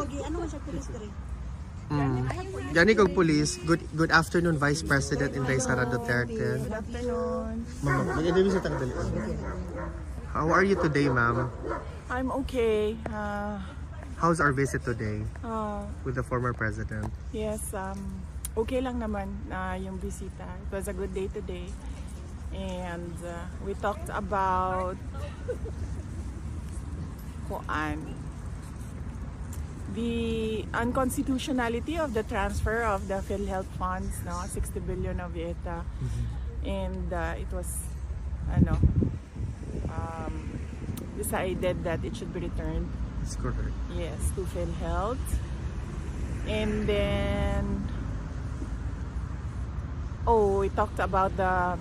Ogi, ano man siya pulis diri? Mm. Gani kong police. Good good afternoon, Vice President Inday Sara Duterte. Good afternoon. Ma'am, mag-interview sa tangdali. How are you today, ma'am? I'm okay. Uh, How's our visit today uh, with the former president? yes, um, okay lang naman na yung bisita. It was a good day today. And uh, we talked about kuan the unconstitutionality of the transfer of the PhilHealth funds, no, 60 billion of it, uh, and uh, it was, ano, um, decided that it should be returned That's correct. Yes, to PhilHealth. And then, oh, we talked about the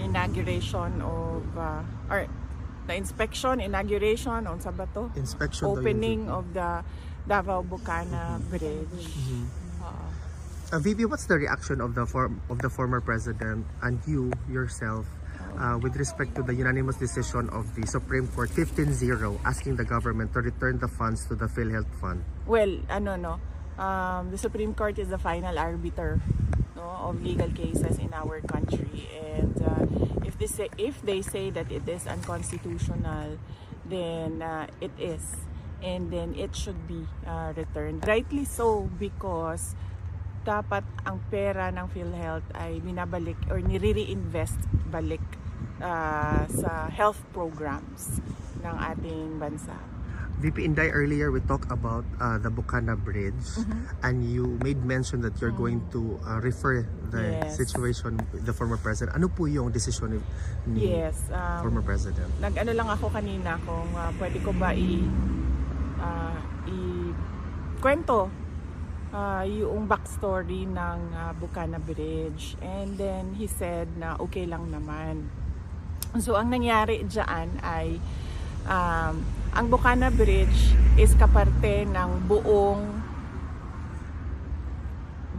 inauguration of, uh, or the inspection, inauguration on Sabato, Inspection opening of the Davao Bucana Bridge. Mm-hmm. Uh, Uh, VP, what's the reaction of the form of the former president and you yourself uh, with respect to the unanimous decision of the Supreme Court 15-0 asking the government to return the funds to the PhilHealth Fund? well, ano no, um, the Supreme Court is the final arbiter no, of legal cases in our country, and uh, they say if they say that it is unconstitutional, then uh, it is, and then it should be uh, returned. Rightly so because dapat ang pera ng PhilHealth ay binabalik or nire-reinvest balik uh, sa health programs ng ating bansa. VP Inday, earlier we talked about uh, the Bukana Bridge Mm-hmm. and you made mention that you're going to uh, refer the Yes. situation with the former president. Ano po yung decision ni, ni Yes. um, former president? nag-ano lang ako kanina kung ah, pwede ko ba i ah, i kwento ah, yung backstory ng ah, Bukana Bridge and then he said na okay lang naman so ang nangyari diyan ay um, ang Bukana Bridge is kaparte ng buong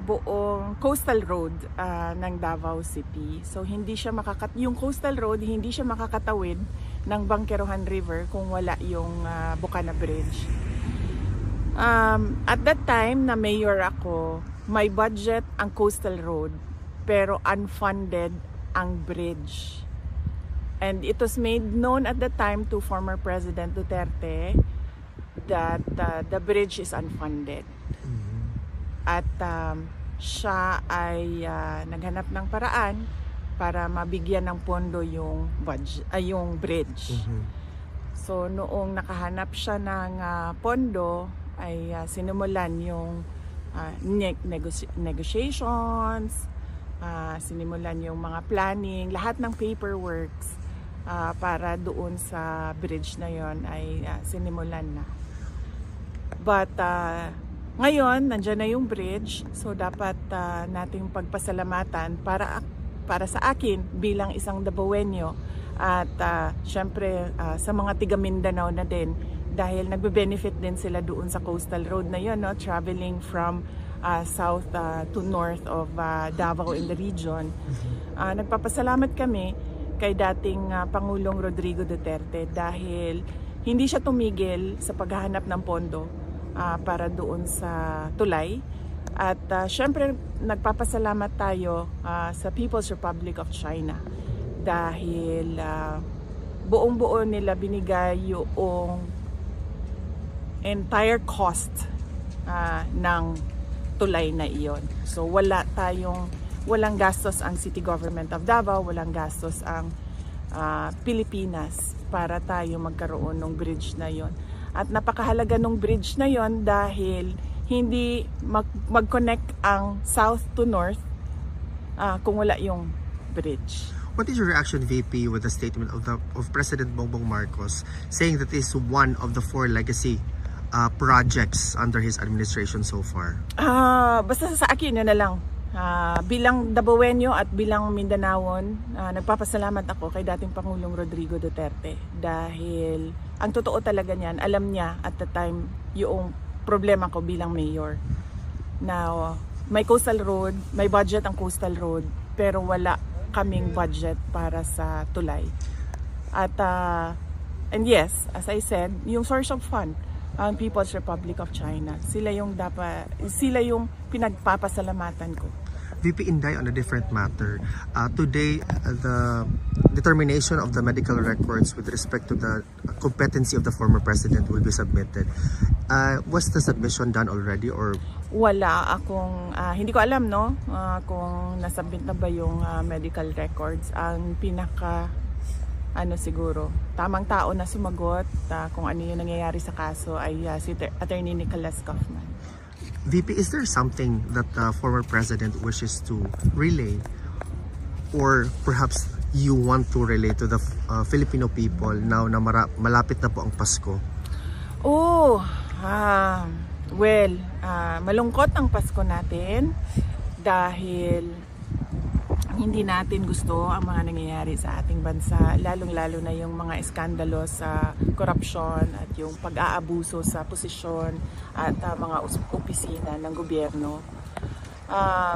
buong coastal road ah, ng Davao City. So hindi siya makakat yung coastal road hindi siya makakatawid ng Bangkerohan River kung wala yung ah, Bukana Bridge. Um, at that time na mayor ako, may budget ang coastal road pero unfunded ang bridge. And it was made known at the time to former President Duterte that uh, the bridge is unfunded at um, siya ay ah, naghanap ng paraan para mabigyan ng pondo yung budget, ay yung bridge. Mhm. So noong nakahanap siya ng ah, pondo ay ah, sinimulan yung ah, ne- negoci- negotiations, ah, sinimulan yung mga planning, lahat ng paperworks ah, para doon sa bridge na yon ay ah, sinimulan na. But ah, ngayon, nandyan na yung bridge, so dapat ah, nating pagpasalamatan para para sa akin bilang isang Dabawenyo at ah, syempre ah, sa mga tiga Mindanao na din dahil nagbe-benefit din sila doon sa coastal road na yun, no? traveling from ah, south ah, to north of ah, Davao in the region. Ah, nagpapasalamat kami kay dating ah, Pangulong Rodrigo Duterte dahil hindi siya tumigil sa paghahanap ng pondo ah, para doon sa tulay. At ah, syempre nagpapasalamat tayo ah, sa People's Republic of China dahil ah, buong-buo nila binigay yung entire cost ah, ng tulay na iyon. So wala tayong walang gastos ang City Government of Davao, walang gastos ang ah, Pilipinas para tayo magkaroon ng bridge na yon. At napakahalaga ng bridge na yon dahil hindi mag- mag-connect ang south to north ah, kung wala yung bridge. What is your reaction, VP, with the statement of the of President Bongbong Marcos saying that is one of the four legacy uh, projects under his administration so far? Ah, basta sa akin yun na lang. Ah, bilang Dabawenyo at bilang Mindanaon, ah, nagpapasalamat ako kay dating Pangulong Rodrigo Duterte dahil ang totoo talaga niyan, alam niya at the time yung problema ko bilang mayor. Now, may coastal road, may budget ang coastal road, pero wala kaming budget para sa tulay. At ah, and yes, as I said, yung source of fund ang People's Republic of China. Sila yung dapat sila yung pinagpapasalamatan ko. VP Inday, on a different matter, uh, today uh, the determination of the medical records with respect to the competency of the former president will be submitted. Uh, was the submission done already or Wala akong ah, hindi ko alam no ah, kung nasubmit na ba yung ah, medical records. Ang pinaka ano siguro, tamang tao na sumagot ah, kung ano yung nangyayari sa kaso ay ah, si Attorney Nicholas Kaufman. VP, is there something that the former president wishes to relay or perhaps you want to relay to the uh, Filipino people now na mara- malapit na po ang Pasko? Oh, ah, well, ah, malungkot ang Pasko natin dahil hindi natin gusto ang mga nangyayari sa ating bansa, lalong-lalo na yung mga iskandalo sa korupsyon at yung pag-aabuso sa posisyon at ah, mga opisina ng gobyerno. Ah,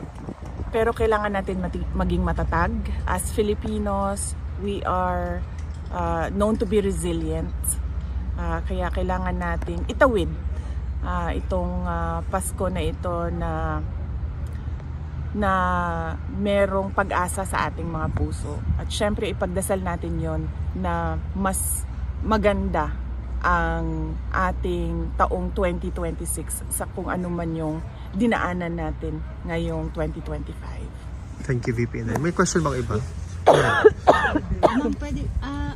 pero kailangan natin mati- maging matatag. As Filipinos, we are ah, known to be resilient. Ah, kaya kailangan nating itawid ah, itong ah, Pasko na ito na na merong pag-asa sa ating mga puso. At syempre ipagdasal natin yon na mas maganda ang ating taong 2026 sa kung ano man yung dinaanan natin ngayong 2025. Thank you, VP. May question bang iba? Ma'am, pwede, ah,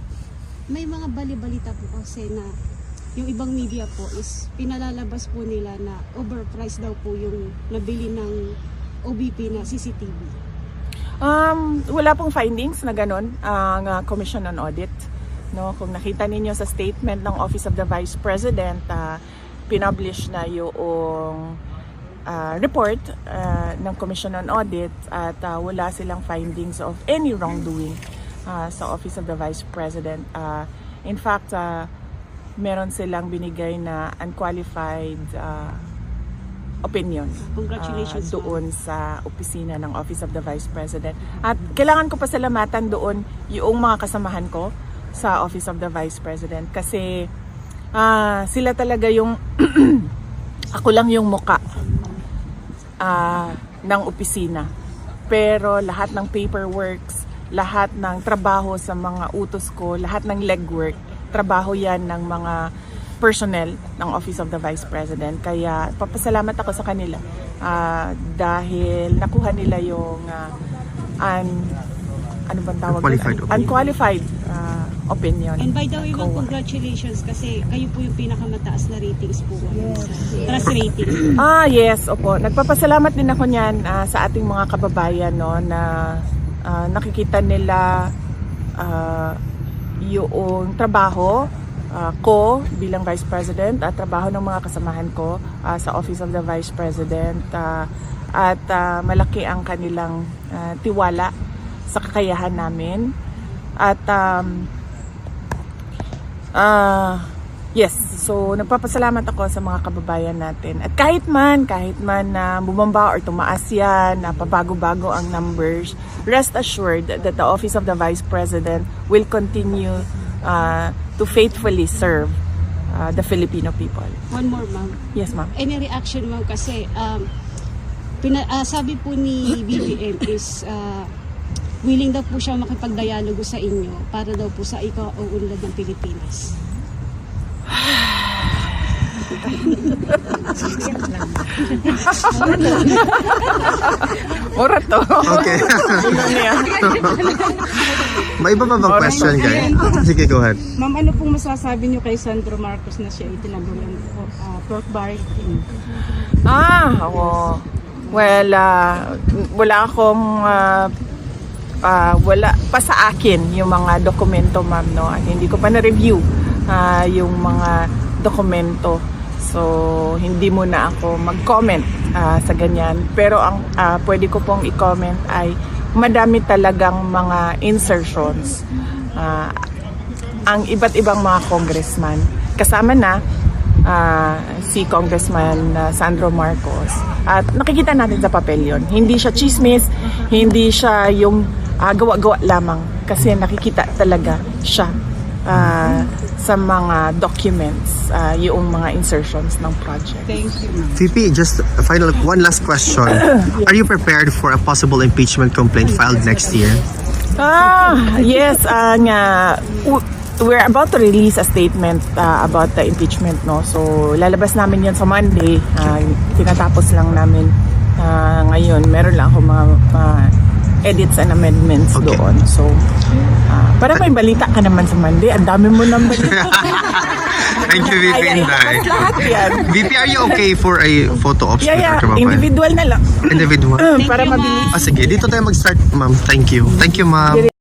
may mga bali-balita po kasi na yung ibang media po is pinalalabas po nila na overpriced daw po yung nabili ng OBP na CCTV. Um, wala pong findings na ganun ang uh, Commission on Audit. No, kung nakita ninyo sa statement ng Office of the Vice President, uh, pinublish na yung uh, report uh, ng Commission on Audit at uh, wala silang findings of any wrongdoing uh, sa Office of the Vice President. Uh, in fact, uh, meron silang binigay na unqualified uh, opinion Congratulations, ah, doon sa opisina ng Office of the Vice President. At kailangan ko pasalamatan doon yung mga kasamahan ko sa Office of the Vice President kasi ah, sila talaga yung ako lang yung muka ah, ng opisina. Pero lahat ng paperworks, lahat ng trabaho sa mga utos ko, lahat ng legwork, trabaho yan ng mga personnel ng Office of the Vice President. Kaya papasalamat ako sa kanila ah, dahil nakuha nila yung ah, un, ano bang tawag? Unqualified opinion. Unqualified ah, opinion. And by the way, ma'am, congratulations kasi kayo po yung pinakamataas na ratings po. Yes. Trust rating. Ah, yes, opo. Nagpapasalamat din ako niyan ah, sa ating mga kababayan no na ah, nakikita nila ah, yung trabaho ah, ko bilang Vice President at trabaho ng mga kasamahan ko ah, sa Office of the Vice President ah, at ah, malaki ang kanilang ah, tiwala sa kakayahan namin at um, Ah, yes. So, nagpapasalamat ako sa mga kababayan natin. At kahit man, kahit man na bumamba or tumaas yan, na pabago-bago ang numbers, rest assured that the Office of the Vice President will continue ah, to faithfully serve ah, the Filipino people. One more, ma'am. Yes, ma'am. Any reaction, ma'am, kasi um, pina, ah, sabi po ni BBM is ah, willing daw po siya makipagdialogo sa inyo para daw po sa ikaunlad ng Pilipinas. Mura to. Okay. May iba pa bang question, guys? Sige, go ahead. Ma'am, ano pong masasabi niyo kay Sandro Marcos na siya itinagulan po uh, pork barricade? Ah, oo. Well, ah, wala akong ah, ah, wala pa sa akin yung mga dokumento, ma'am, no. At hindi ko pa na-review ah, yung mga dokumento. So, hindi muna ako mag-comment ah, sa ganyan. Pero ang ah, pwede ko pong i-comment ay madami talagang mga insertions. Ah, ang iba't ibang mga congressman. Kasama na ah, si Congressman ah, Sandro Marcos. At nakikita natin sa papel yon. Hindi siya chismis, hindi siya yung ah, gawa-gawa lamang. Kasi nakikita talaga siya ah, sa mga documents, ah, yung mga insertions ng project. Thank you. VP, just a final one last question. Are you prepared for a possible impeachment complaint filed next year? Ah, yes, ah, nga, we're about to release a statement ah, about the impeachment, no? So, lalabas namin yan sa Monday. Ah, tinatapos lang namin ah, ngayon. Meron lang ako mga ah, edits and amendments Okay. doon. So, ah, para may balita ka naman sa Monday. Ang dami mo nang balita. Thank you, VP Ay, ay, Inday. lahat yan. VP, are you okay for a photo ops Yeah, yeah. Individual na lang. Individual. para mabilis. Ah, sige, dito tayo mag-start, ma'am. Thank you. Thank you, ma'am.